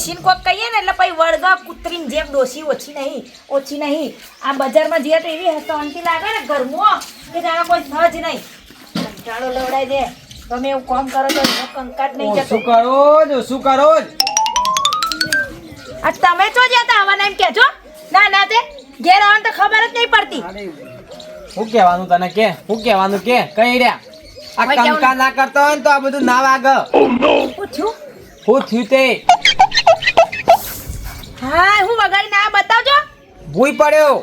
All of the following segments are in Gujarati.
ડોશીને કોક કહીએ ને એટલે પછી વળગા કૂતરીની જેમ ડોસી ઓછી નહીં ઓછી નહીં. આ બજારમાં જઈએ તો એવી શાંતિ લાગે ને ઘરમાં કે જાણે કોઈ જ નહીં. કંટાળો લવડાય દે. તમે એવું કોમ કરો તો કંકાટ નહીં જતો. શું કરો છો? શું કરો જ આ તમે તો જ્યાં તા આવવાના એમ કહેજો. ના ના તે ઘેર આવવાનું તો ખબર જ નહીં પડતી. હું શું કહેવાનું તને કે શું કહેવાનું કે કઈ રહ્યા? આ? કંકા ના કરતો હોય ને તો આ બધું ના વાગ. હું થયું તે? હા હું વગાડી ના બતાવજો. ભૂઈ પડ્યો.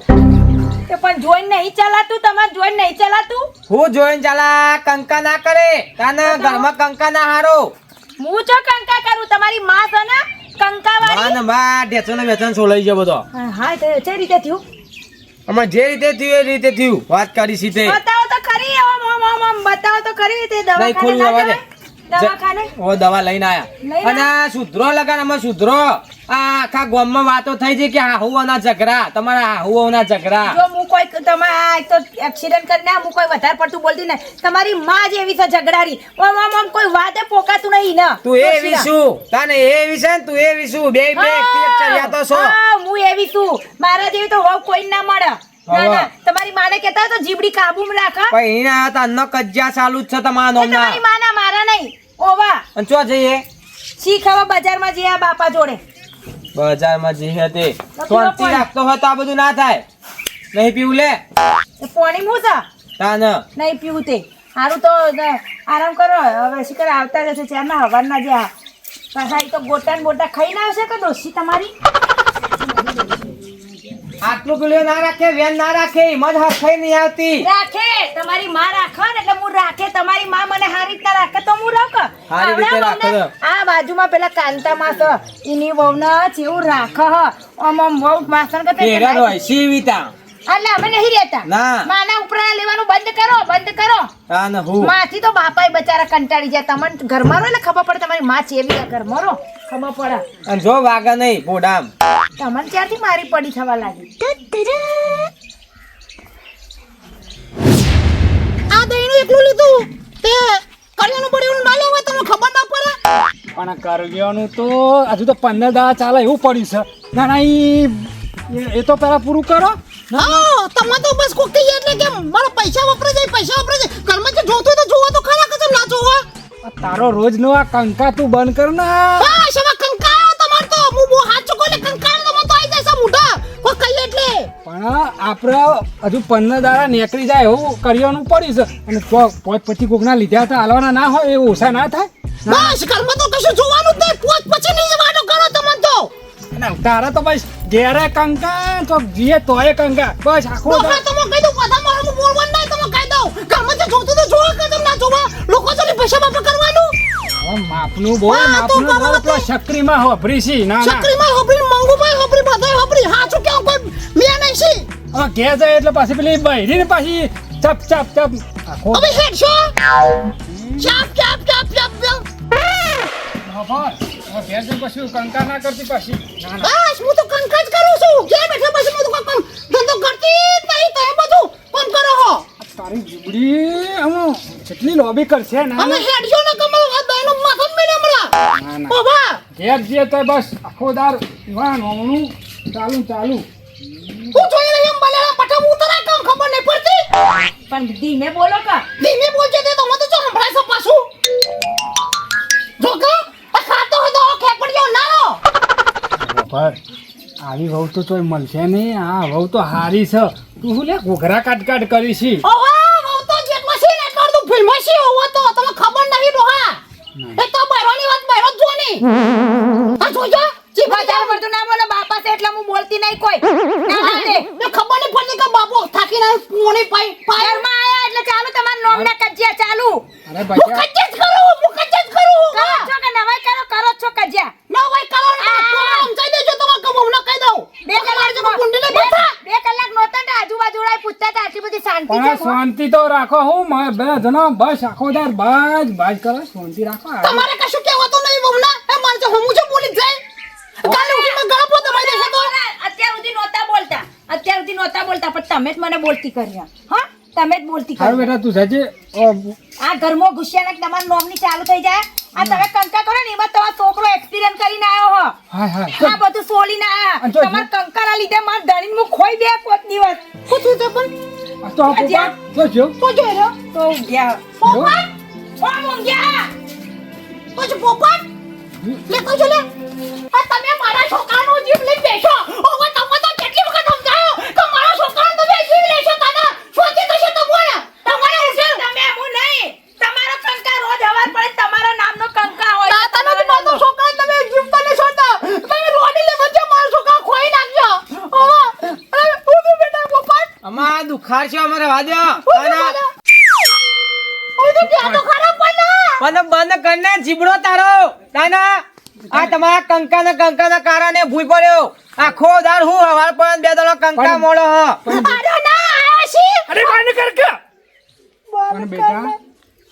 તો પણ જોઈને નહીં ચલાતું તમારે જોઈન નહીં ચલાતું? હું જોઈને ચલા કંકા ના કરે. તને ઘરમાં કંકા ના હારો. હું જો કંકા કરું? તમારી માં છે ને કંકા વાળી માન બા ઢેચો ને વેચન છોલાઈ ગયો બધો. હા, તે છે રીતે થયું. અમાર જે રીતે થયું એ રીતે થયું. વાત કરી સીતે બતાવો તો ખરી આમ આમ આમ બતાવો તો ખરી તે દવા દવાખાને ના? દવાખાને? ઓ દવા લઈને આયા. અને સુધરો લગાન અમે સુધરો. આખા ગામમાં વાતો થઈ છે કે હાહુઓના ઝઘડા તમારા હાહુઓના ઝઘડા. જો હું કોઈ તમે આ તો એક્સિડન્ટ કરીને હું કોઈ વધારે પડતું બોલતી નહીં. તમારી માં જ એવી છે ઝઘડારી. ઓમ ઓમ ઓમ કોઈ વાતે પોકાતું નહીં ને. તું એ વિશું. તને એ વિશે ને તું એ વિશું. બે બે ચર્યા તો છો. હું એવી છું મારા જેવી તો હોવ કોઈ ના મળે. ના ના. તમારી માને કહેતા તો જીબડી કાબુમાં રાખા. પણ એના તનનો કજ્જા ચાલુ જ છે તમારા એ તમારી માના મારા નહીં. ઓવા. અને ચો જઈએ? શીખ હવે બજારમાં જઈએ આ બાપા જોડે. બજારમાં જઈએ તે શાંતિ પાણી. રાખતો હોય તો આ બધું ના થાય. નહીં પીવું લે. પાણી હું છે તાન નહીં પીવું તે. સારું તો આરામ કરો. હવે શિકર આવતા જશે ચારના હવાના જે કસાઈ તો ગોટા ને ખાઈ ના આવશે કે ડોસી તમારી? આટલું પેલું ના રાખે વેન ના રાખે મજ હરખાઈ નહીં આવતી. રાખે. તમારી માં રાખે ને એટલે હું રાખે. તમારી માં મને સારી રીતે રાખે તો હું રાખો સારી રીતે રાખે તો. બાજુમાં પેલા કાંતા માં એની વહુને જેવું રાખ હ આમ વહુ માસણ કે તેરા રોય સીવિતા. અલ્લા અમે નહીં રહેતા. ના. માના ઉપરા લેવાનું બંધ કરો બંધ કરો. તાન હું. માથી તો બાપાય બચારા કંટાળી જાય. તમને ઘરમાં રહો એટલે ખબર પડે તમારી માં ચેવી ઘરમાં રહો. ખબર પડે. અને જો વાગે નહીં બોડામ તમને ક્યાંથી મારી પડી થવા લાગી? આ દહીંનું એકલું લીધું. તે કરિયાનું પડ્યું ના લેવાય તમને ખબર ના પડે? પણ કરિયાનું તો હજુ તો પંદર દાડા ચાલે એવું પડ્યું છે. ના ના એ- તો પેલા પૂરું કરો. હા તમે તો બસ કોક કહીએ એટલે કે મારા પૈસા વપરા જાય પૈસા વપરાય જાય ઘરમાં જે જોતું તો જોવા તો ખરા કસમ ના જોવા? તારો રોજ નો આ કંકા તું બંધ કર ને. પણ આપણે હજુ પંદર દાડા નીકળી જાય એવું કરવાનું પડ્યું છે. અને પોચ પછી કોકના લીધા હતા હાલવાના ના હોય એ ઓછા ના થાય. બસ ઘરમાં તો કશું જોવાનું જ નહીં. પોત પછી નહીં જવાનું કરો તમે તો. અને તારા તો બસ ઘેરે કંકા તો જીએ તોય કંકા બસ આખો તમે કહી દઉં બધા મારું હું બોલવાનું નહીં તમે કહી દઉં ઘરમાં જે જોતું તો જોવા કે તમે ના જોવા? લોકો તો પૈસા બાપા કરવાનું? માપનું બોલ માપનું બોલ તો સક્રીમાં હોભરી છી ના ના. ચક્રીમાં હવે ઘેર જાય એટલે પાછી પેલી બહેરી ને પાછી ચપ ચપ ચપ. આખો હવે હેડ છો ચપ ચપ ચપ ચપ ચાપ. પછી કંકા ના કરતી પાછી. ના ના. બસ હું તો જ કરું છું. ઘેર બેઠા પછી હું તો ધંધો કરતી જ નહીં. તમે બધું કોણ કરો હો? તારી જીબડી આમ કેટલી લોબી કરશે ના અમે ના હેડ છો ને કમળ આ બેનો માથા મેલે હમણાં. ના. ઘેર જઈએ તો બસ આખો દાર વાહ નોમનું ચાલુ ચાલુ હું જોઈ રહી એમ બલેડા પઠા ઉતરા કામ ખબર નહીં પડતી પણ ધીમે બોલો કા. ધીમે બોલજે તે તમે તો જો સંભળાય છે પાછું. જો કા આ ખાતો હતો તો ખેપડિયો ના લો પર આવી વહુ તો તોય મળશે નહીં. આ વહુ તો હારી છે. તું શું લે ઘોઘરા કાટ કાટ કરી છી? ઓહો વહુ તો જેટલો છે ને એટલો તું ફિલ્મ છે ઓવો તો? તમને ખબર નહીં ડોહા. એ તો બહેરોની વાત બહેરો જો જોની આ જોજો જી વધારે પડતું ના બોલો બાપા છે એટલે હું બોલતી નહીં કોઈ ના ના દે. એ ખબર નહીં પડતી કે બાપુ થાકીને પોણી પાઈ પાય ઘરમાં આયા એટલે ચાલુ તમારા નોમના કજિયા ચાલુ અરે હું બચ્ચા કચ્ચે જ કરું હું કચ્ચે જ કરું કરો છો કે નવાઈ કરો કરો છો કજિયા ના ભાઈ કરો ને આ. તો સમજાઈ દેજો તમારે કે હું ના કહી દઉં બે કલાક જો કુંડીને બેઠા બે કલાક નહોતા ને આજુબાજુ વાળા પૂછતા હતા આટલી બધી શાંતિ પણ છે આ શાંતિ તો રાખો હું મારે બે જણો બસ આખો દાર બસ બસ કરો શાંતિ રાખો આ તમારે કશું કહેવાતું નહીં બમના એ મારે તો હું જો બોલી જાય. કાલે ઉઠીને ગળપો મારી દેશે તો. અત્યાર સુધી નહોતા બોલતા. અત્યાર સુધી નહોતા બોલતા પણ તમે જ મને બોલતી કર્યા હા? તમે જ બોલતી કરી. બેટા તું જજે. આ ઘરમાં ઘુસ્યા ને તમાર નોમની ચાલુ થઈ જાય. આ તમે કંકા કરો ને એમાં તમારો છોકરો એક્સપિરિયન્સ કરીને આવ્યો હો. હા હા આ બધું સોલીને આયા. તમાર જો- કંકાના લીધે માર ધણીને હું ખોઈ બે કોક દિવસ. શું છું તો પણ આ તો પોપા તો જો તો જ લે તો જો લે આ તમે મારા છોકરાનો જીવ લઈ બેસો હવે તમે તો કેટલી વખત સમજાયો કે મારા છોકરાનો તમે જીવ લેશો તાના શોધી થશે તો બોલ તમારે ઉઠે તમે હું નહીં તમારો કંકા રોજ હવાર પડે તમારા નામનો કંકા હોય ના તમે તો મારો છોકરા તમે જીવ તો નહીં છોડતા તમે રોડી લે વચ્ચે મારો છોકરા ખોઈ નાખજો હવે અરે ઉઠો બેટા પોપટ છે અમારે વાદ્ય પણ મને બંધ કરને જીબડો તારો તાના આ તમારા કંકા ને કંકા ના કારણે ભૂઈ પડ્યો આખો દાર હું હવાર પણ બે દડો કંકા મોડો હ અરે ના આયા છી અરે બાને કર કે પણ બેટા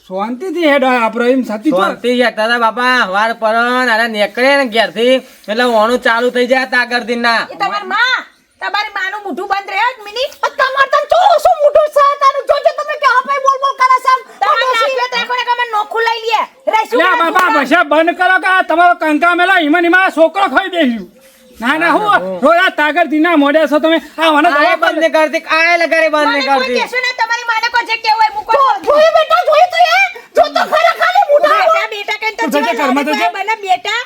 શાંતિથી હેડ આપણે એમ સાચી શાંતિ છે તારા બાપા હવાર પર અરે નીકળે ને ઘેરથી એટલે ઓણું ચાલુ થઈ જાય તાગર દિન ના એ માં તમારી માનું મોઢું બંધ રહે જ મિની તમાર તન ચો શું મોટું છે તારું? જોજો તમે કે હપે બોલ બોલ કરે છે તમારે નાખ્યો રાખો ને કમે નોખું લઈ લે. રહેશું ના બાબા બસે બંધ કરો કે આ તમારો કંકા મેલા ઈમન ઈમાં છોકરો ખાઈ દેખ્યું ના ના હું રોજ આ તાગર દીના મોડે છો તમે. આ મને દવા બંધ કરતી આય લગારે બંધ ને કરતી કહેશો ને તમારી માને કો જે હોય મૂકો. જોઈ બેટા જોઈ તો એ? જો તો ખરા ખાલી મોટા બેટા કઈ તો જીવન. બને બેટા.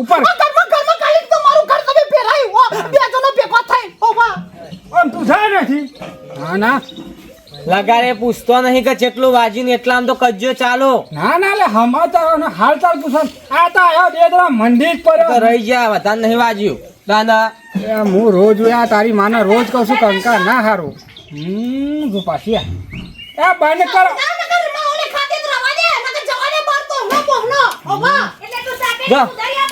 ઉપર. ઘરમાં ઘરમાં કાલી તો મારું ઘર તમે પહેરાય ઓ બે જણો ભેગો થઈ ઓ બા આમ પૂછાય નથી. ના ના. લગારે પૂછતો નહીં કે જેટલું વાજીને એટલા આમ તો કજ્જો ચાલો. ના ના લે હમાતા અને હાલ ચાલ પૂછો. આ તો આયો બે દરા મંડી જ તો રહી ગયા વધારે નહીં વાજ્યું. દાદા. હું રોજ આ તારી માને રોજ કહું છું કંકા ના હારું. હમ જો પાછી એ બંધ કરો. ના જ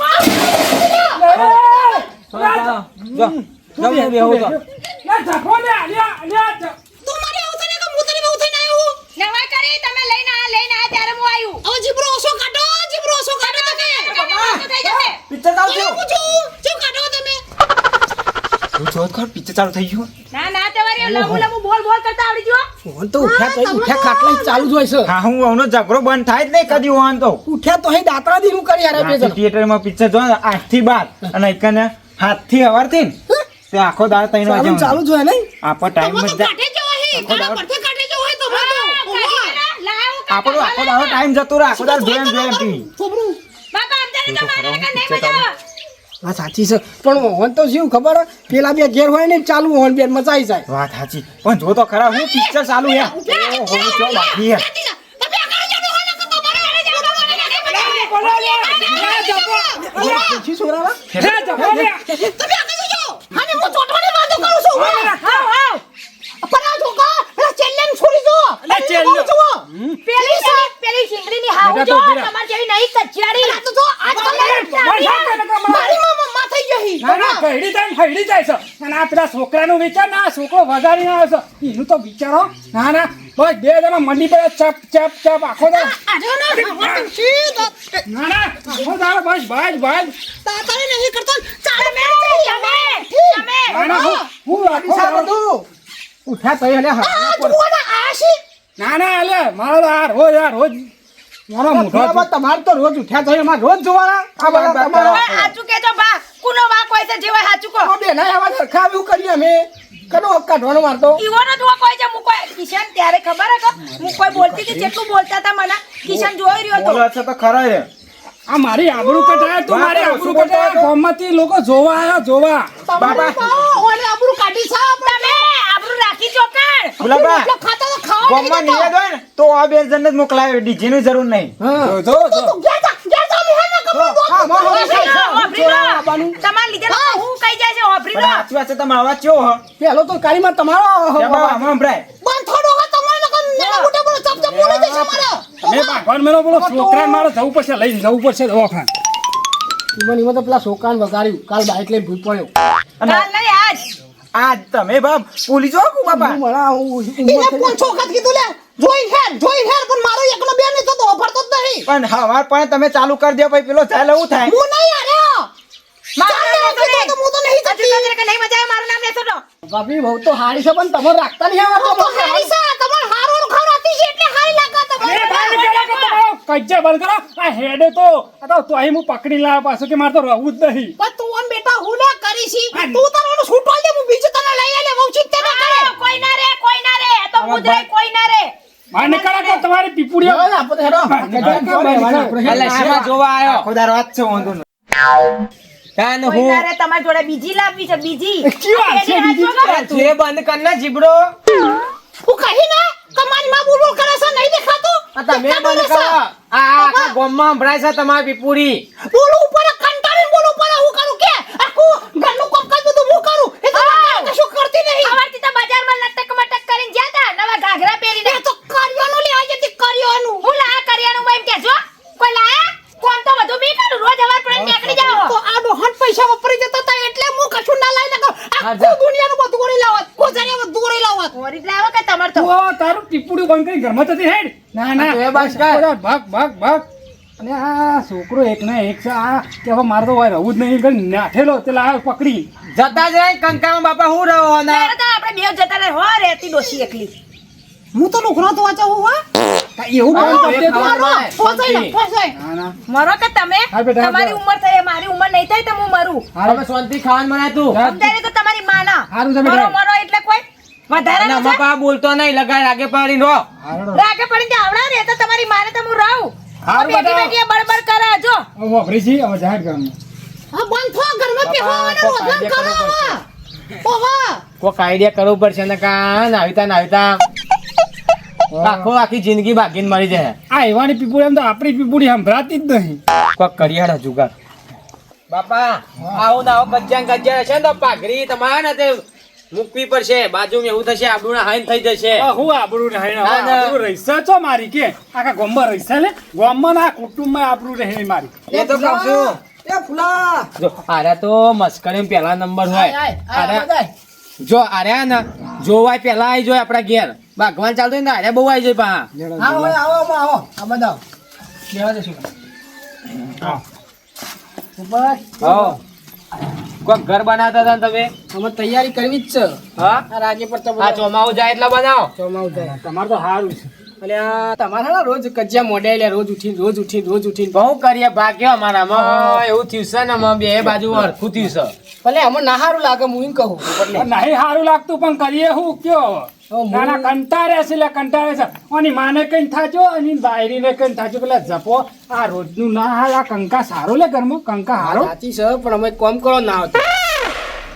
પિક્ચર ચાલુ ઓલે થયું પૂછું શું કાઢો તમે તું ખર પિક્ચર ચાલુ થઈ ગયું. ના ના તમારે લબુ લબુ બોલ બોલ કરતા આવડી ગયો. ફોન તો ઉઠ્યા તો ઉઠ્યા ખાટલા ચાલુ જ હોય છે. હા હું આવનો ઝઘડો બંધ થાય જ નહીં કદી હોવાનું તો. ઉઠ્યા તો અહીં દાતરા દી હું કરી આરે બે થિયેટરમાં પિક્ચર જો આઠથી બાર. અને એકને હાથથી હવારથી તે આખો દાળ તઈને ચાલુ વાગે ચાલુ જ હોય નહીં? આપણો ટાઈમ જ કાઢે જો હે કાળા પડતે કાઢે જો હે તો આપણો આખો દાડો ટાઈમ જતો રહે આખો દાડો જોયા ને જોયા ટીવી. છોબરું બાપા અંદર તો મારે કે નહીં મજા હા સાચી છે પણ હોન તો શું ખબર પેલા બે ઘેર હોય ને ચાલુ હોન બેન મચાઈ જાય વાત સાચી પણ જો તો ખરા હું પિક્ચર ચાલુ હે ઓ હો બાકી હે વાતો પેલા સિંગડી ની હાવ જો તમાર જેવી નહીં કચિયારી આ તો જો આજકાલ મારી માં મમ્મા થઈ ગઈ હી ના ના કઈડી જાય ને જાય છે. અને આ પેલા છોકરાનો વિચાર ના છોકરો વગાડી ના આવે છે. એનું તો વિચારો. ના ના બસ બે જણા મંડી પડે ચપ ચપ ચપ આખો આજે ના ના આખો દાડો બસ બસ બસ. તાતારે નહીં કરતો. ચાલ મે તમે તમે. ના ના હું હું આખો દાડો ઉઠ્યા તો એટલે હા આ જુવાના આશી ના ના એટલે મારો આ રોજ યાર રોજ મારો મોઢો બરાબર તમારે તો રોજ ઉઠ્યા એમાં રોજ જોવાના? આ બધા તમારા કેજો બા. કુનો વાક કોઈ છે જેવા સાચું કહો. આ ના આવા સરખા એવું કરીએ અમે. કનો કાઢવાનો મારતો? ઈવોનો જ વાક હોય છે કિશન ત્યારે ખબર હે હું કોઈ બોલતી હતી જેટલું બોલતા હતા મને. કિશન જોઈ રહ્યો હતો. બોલો છે તો ખરા હે આ મારી આબરૂ કટાય તું મારી આબરૂ કટાય. ગામમાંથી લોકો જોવા આવ્યા જોવા. બાબા ઓલે આબરૂ કાઢી છે તમે આબરૂ રાખી ગુલાબા એટલો ખાતો તો ખાવા ગામમાં ને? તો આ બે જણને જ મોકલાવે ડીજે ની જરૂર નહીં. જો જો. તમારા તમારો પેલો તો તમારો તમારે મારા મેં ભાગવાન મેલો બોલો છોકરા જવું પડશે લઈને જવું પડશે દવાખાને. ઈવન ઈવન પેલા છોકરાને વગાડ્યું. કાલ બાઈક લઈને ભૂલ પડ્યો. અને આજ. તમે બાપ પોલીસ પોંચો વખત કીધું લે? જોઈ હેર જોઈ હેર પણ મારો એકનો બે નહીં થતો ઓફરતો જ નહીં. પણ હવાર પણ તમે ચાલુ કરી દો ભાઈ પેલો ચાલે એવું થાય. હું નહીં આર્યો મારું નામ લેશો ચાલ, નહીં. તો હું તો નહીં હજુ જતી. કહે છે કે નહીં મજા આવે મારું તો. ભાભી બહુ તો હારી છે પણ તમે રાખતા નહીં આવડતો હારી છે તમારે હારું એટલે હારી લાગે એ તમારે ભાઈ પેલા કજ્જા બંધ કરો. આ હેડે તો. આ તો તોય હું પકડી લાવ પાછું કે મારે તો રહવું જ નહીં. પણ તું આમ બેટા હું કરી છી તું તારો છૂટો લે હું બીજું તને લઈ આલે બહુ ચિંતા ના કરે. કોઈ ના રે કોઈ ના રે. તો તમારી પીપુડીઓ હેડો ને, આપણે હેડો. ગજા કેમ રહેવાના આપણે? એટલે શેમાં જોવા આવ્યો આખો વાત છે વાંધો નહીં. હું? ના તમારી જોડે બીજી લાવવી છે બીજી. વાત છે બીજી? તું એ બંધ કર ને જીબડો હું કહી ના કમારી માં બોલ બોલ કરે છે નહીં દેખાતું? તમે બંધ કરો. આ આખા ગામમાં સંભળાય છે તમારી પીપુડી. બોલું ઉપર બોલું ઉપર હું કરું કે? આખું ઘરનું કામકાજ બધું હું કરું? એ તો કશું કરતી નહીં. સવારથી તો બજારમાં લટક મટક કરીને ગયા તા નવા ઘાઘરા પહેરીને. તો કર્યોનું? હું લાયા કર્યાનું એમ કેજો કોઈ લાયા? કોમ તો બધું બી કરું રોજ હવાર પડે નીકળી તો જાઓ આ ડોહન પૈસા વપરી જતા તા એટલે હું કશું ના લઈ જા. આખું દુનિયાનું બધું ગોળી લાવત કોજારી બધું ગોળી લાવત. ઓરી લાવો કે તમાર તો? ઓ તારું ટીપુડી બંધ કરી ઘરમાં જતી હેડ. ના ના. તું એ બસ કા ભાગ ભાગ ભાગ. અને આ છોકરો એક ના એક છે આ કે હવે મારે તો હોય રહવું જ નહીં કરી નાઠેલો તે આ પકડી. જતા જ રહી કંકામાં બાપા હું રહો ના ત્યારે તો આપણે બે જતા રહે હો રહેતી ડોસી એકલી. હું તો નોકરો તો વાંચા હું હા. એવું તું? ને ના ના. મરો કે તમે? તમારી ઉંમર થઈ મારી ઉંમર નહીં થાય તો હું મરું. હવે શાંતિ ખાવાનું બનાય તું. સમજાય તો તમારી માના. મરો મરો એટલે કોઈ વધારે ના ન આમાં બોલતો નહીં લગાય રાગે પડી રો રાગે રાગે પડીને આવડા રે તો તમારી માને તો હું રહું. હારું બેટી. બેટી બળબળ કરે જો. વાપરી છી હવે જાહેર ગામમાં હા બંધ થો ઘરમાં બાપા, રોજગાર કાયદે કરો ઓવા કોક આઈડિયા કરવું પડશે ને કા? નાવીતા નાવીતા આખો આખી જિંદગી બાકીને મરી જાય. આ એવાની પીપુડી એમ તો આપણી પીપુડી સંભળાતી જ નહીં. કોક કરિયાડા જુગાર. બાપા આવું ના આવું કજ્જા છે ને તો પાઘરી તમારે ને તે મૂકવી પડશે. બાજુમાં એવું થશે આબરૂના હાઈન થઈ જશે. હું આબરૂ ના, હાઈન આબરૂ રહીશે છો મારી કે? આખા ગામમાં રહીશે લે? ગામમાં ના કુટુંબમાં આબરૂ રહે મારી. એ તો કહું છું. એ ફુલા. જો આર્યા તો મસ્કરી પહેલા નંબર હોય. બધાય. જો આર્યા ને જોવાય પેલા આવી જોય આપણા ઘેર. ભગવાન ચાલતો હોય ને આર્યા બહુ આવી જાય પા આવો આવો આવો, આવો. આ બધા. લેવા દેશું. કોક ઘર બનાવતા હતા તમે? અમે તૈયારી કરવી જ છે. હા? આ રાગે પર તો આ ચોમાવું જાય એટલે બનાવો. ચોમાવું જાય. તમારે તો સારું છે. અને આ તમારે હા રોજ કજિયા મોડે લે રોજ ઉઠીને રોજ ઉઠીને રોજ ઉઠીને. બહુ કરીએ ભાગ્યો અમારામાં. એવું થયું છે ને અમારે બે બાજુ હરખું થયું છે. ભલે અમે ના સારું લાગે હું એમ કહું. નહીં સારું લાગતું પણ કરીએ હું કયો? હવે હું- ના ના કંટાળે છે એટલે કંટાળે છે. અને માને કઈ થાજો અને બાયરીને કઈ થાજો પેલા જપો. આ રોજનું ના હાલ આ કંકા સારો લે ઘરમાં કંકા હારો. સાચી છે પણ અમે કોમ કરો ના આવતું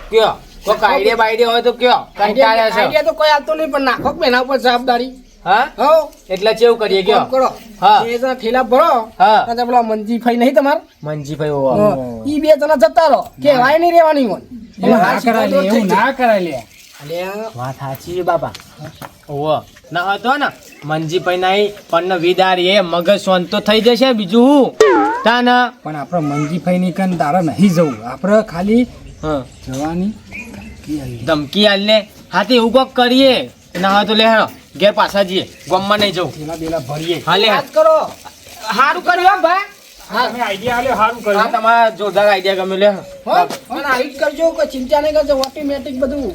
કયો? કોક આઈડિયા બાઈડિયા હોય તો કયો? કંટાળે છે? આઈડિયા તો કોઈ આવતો નહીં પણ નાખો કે એના ઉપર જવાબદારી. હા? હો. એટલે કેવું કરીએ કયો? કરો. હા. એ જણા ઠેલા ભરો હા. અને પેલા મંજી ફઈ નહીં તમાર? મનજીભાઈ ઓવા. ઈ બે જણા જતા રહો. કેવાય નહીં રહેવાની હોય. ના કરાય લે એવું ના કરાય લે. અલ્યા. વાત સાચી છે બાપા. ઓવો ના હતો ને મનજીભાઈ નહીં પણ વિદાર એ મગજ શાંત તો થઈ જશે બીજું હું? પણ આપણે મંજીભાઈ ની કન તારે નહીં જવું. આપણે ખાલી હા. જવાની ધમકી હાથી લે એવું કોક કરીએ. ના તો લે હેડો ઘેર પાછા જઈએ. ગમમાં નહીં જવું. પેલા ભરીએ. હા લે કરો. સારું કર્યું ભાઈ. તમે આઈડિયા આલ્યો સારું હા તમારા જોરદાર આઈડિયા ગમે લે હો પણ આવી કરજો કોઈ ચિંતા નહીં કરજો ઓટોમેટિક બધું.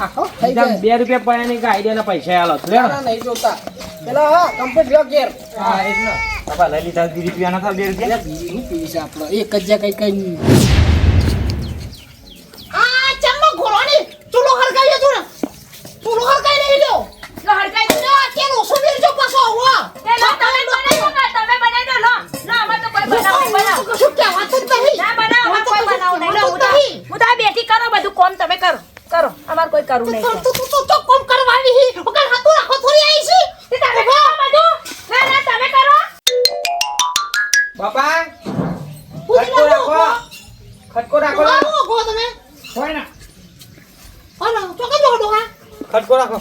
આખો થઈ જાય. બે રૂપિયા પડ્યા નહીં કે આઈડિયા ના પૈસા આલો લે ના, ના, નહીં જોતા. પેલા હા કમ્પ્લીટ રહ્યો ઘેર. હા એ જ બાપા લઈ લીધા બે રૂપિયા. ના બે રૂપિયા શું પીવી આપણો. એક જ કઈ કઈ આ ચમનો ઘોરાણી ચૂલો જો ને. ચૂલો હરગાઈ નહીં લ્યો. લો. ઓછો કરવું નહીં તું તું તું તો કોમ કરવાની હી. ઓકર હાથું રાખો થોડી આવી છે તે તમે કરો બધું ના ના તમે કરો. બાપા ખટકો રાખો. ખટકો રાખો લા. ગો તમે. હોય ને? હાલો ચોકે જો ડોહા. ખટકો રાખો.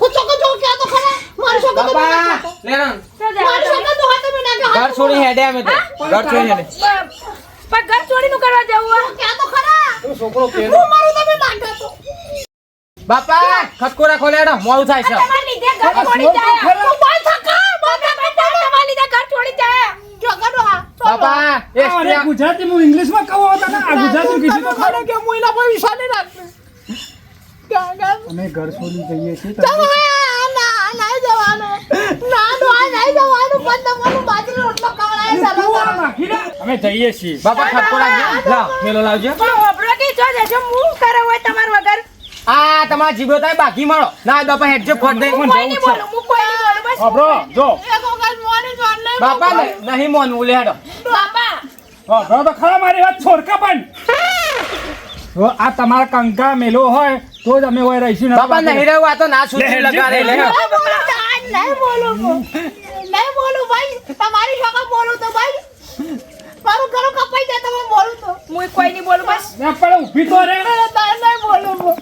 હું ચોકે જો કે તો ખરા. મારી ચોકે બાપા નાખો. લે ના. તો જાઓ મારી તમે. ચોકે ડોહા તમે નાખો. ઘર છોડી હેડે અમે તો. ઘર છોડી હેડે. પણ ઘર છોડીનું કરવા જવું? કે તો ખરા. તું છોકરો હું બાપા ખટકો ખોલે લેડો મોડું થાય છે. તમારા લીધે ઘર છોડી જાય. તું બાય થકા તમે બેટા, તમારા લીધે ઘર છોડી જાય. ચોકે ડોહા બાપા એ અરે ગુજરાતી હું ઇંગ્લિશમાં કહું હતા ને આ ગુજરાતી કીધું તો ખરું. કે હું એના પર વિશ્વાસ નહીં રાખતો. અમે ઘર છોડી જઈએ છીએ તમે ના જવાનું. ના નહીં તમારું રોટલો ચાલો. અમે જઈએ છીએ. બાપા ખટકોરા લાવજો લાવ લાવજો. પણ હોભળો કે જો જજો હું કરે હોય તમાર વગર. આ તમારા જીભો થાય બાકી મળો ના બાપા હેડજો ફોટ દે હું બોલું બસ બાપરો જો. મોની બાપા ને નહીં મોનવું ઉલે હેડો. બાપા. બાપરો તો ખરા મારી વાત છોડકા પણ. આ તમારા કંકા મેલો હોય તો જ અમે હોય રહીશું ને બાપા નહીં રહેવું આ તો ના સુધી લે, હેડજો, લે. નહીં બોલું નહીં બોલું હું. નહીં બોલું ભાઈ તમારી છોકરા બોલું તો ભાઈ. મારું ઘરું કપાઈ જાય તમે બોલું તો. હું કોઈ નહીં બોલું બસ. ને પણ ઊભી તો રે તારે નહીં બોલું હું.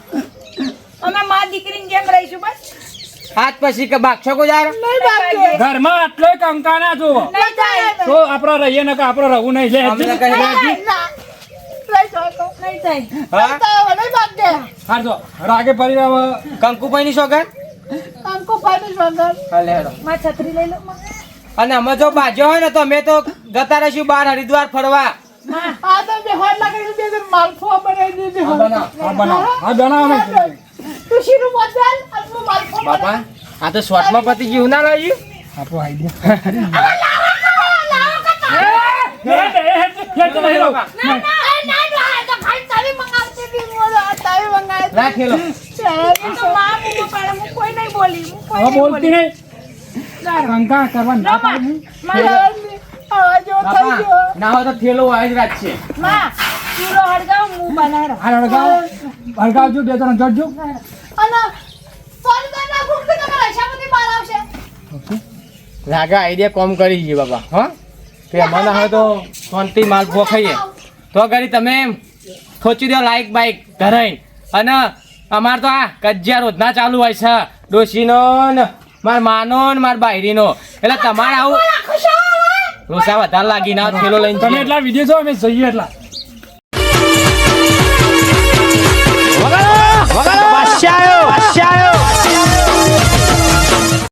અમે માં દીકરીની જેમ રહીશું હાથ પછી કે બાગશો નહીં ભાગજો. ઘરમાં આટલો કંકા ના જોવો તો આપણે રહીએ ને કે આપણે રહું નહીં લે. અમને કહી જો. રાગે પડી કંકુભાઈ ની સોગન અંકુ ભાઈની વગર. હા લે હેડો. માં છત્રી લઈ લો. અને અમે જો બાજ્યો હોય ને તો અમે તો જતા રહીશું બહાર હરિદ્વાર ફરવા. બનાવ તો બે હોટ લાગે છે, બે જણ માલપુઆ બનાવી. તું બાપા. આ તો શોર્ટમાં પતી ગયું ના લાગ્યું આપો આઈ. ના, હોય તો થેલો આવી જ રાખશે હળગાવ હળગાવજો બે ત્રણ જોડજો અને રાગા આઈડિયા કોમ કરી જઈએ બાબા હા? કે અમારે હવે તો શાંતિ માલ ભોખાઈએ. તો કરી તમે એમ ખોચી દો લાઈક બાઇક ઘરે અને અમારે તો આ કજિયા રોજના ચાલુ હોય છે. ડોશીનો ને માર માનો ને માર બાયરીનો એટલે તમારે આવું રોસા વધારે લાગી ના પેલો લઈને તમે એટલા વીડિયો છો અમે જઈએ એટલા. વગાડો વગાડો વાસ્યાયો વાસ્યાયો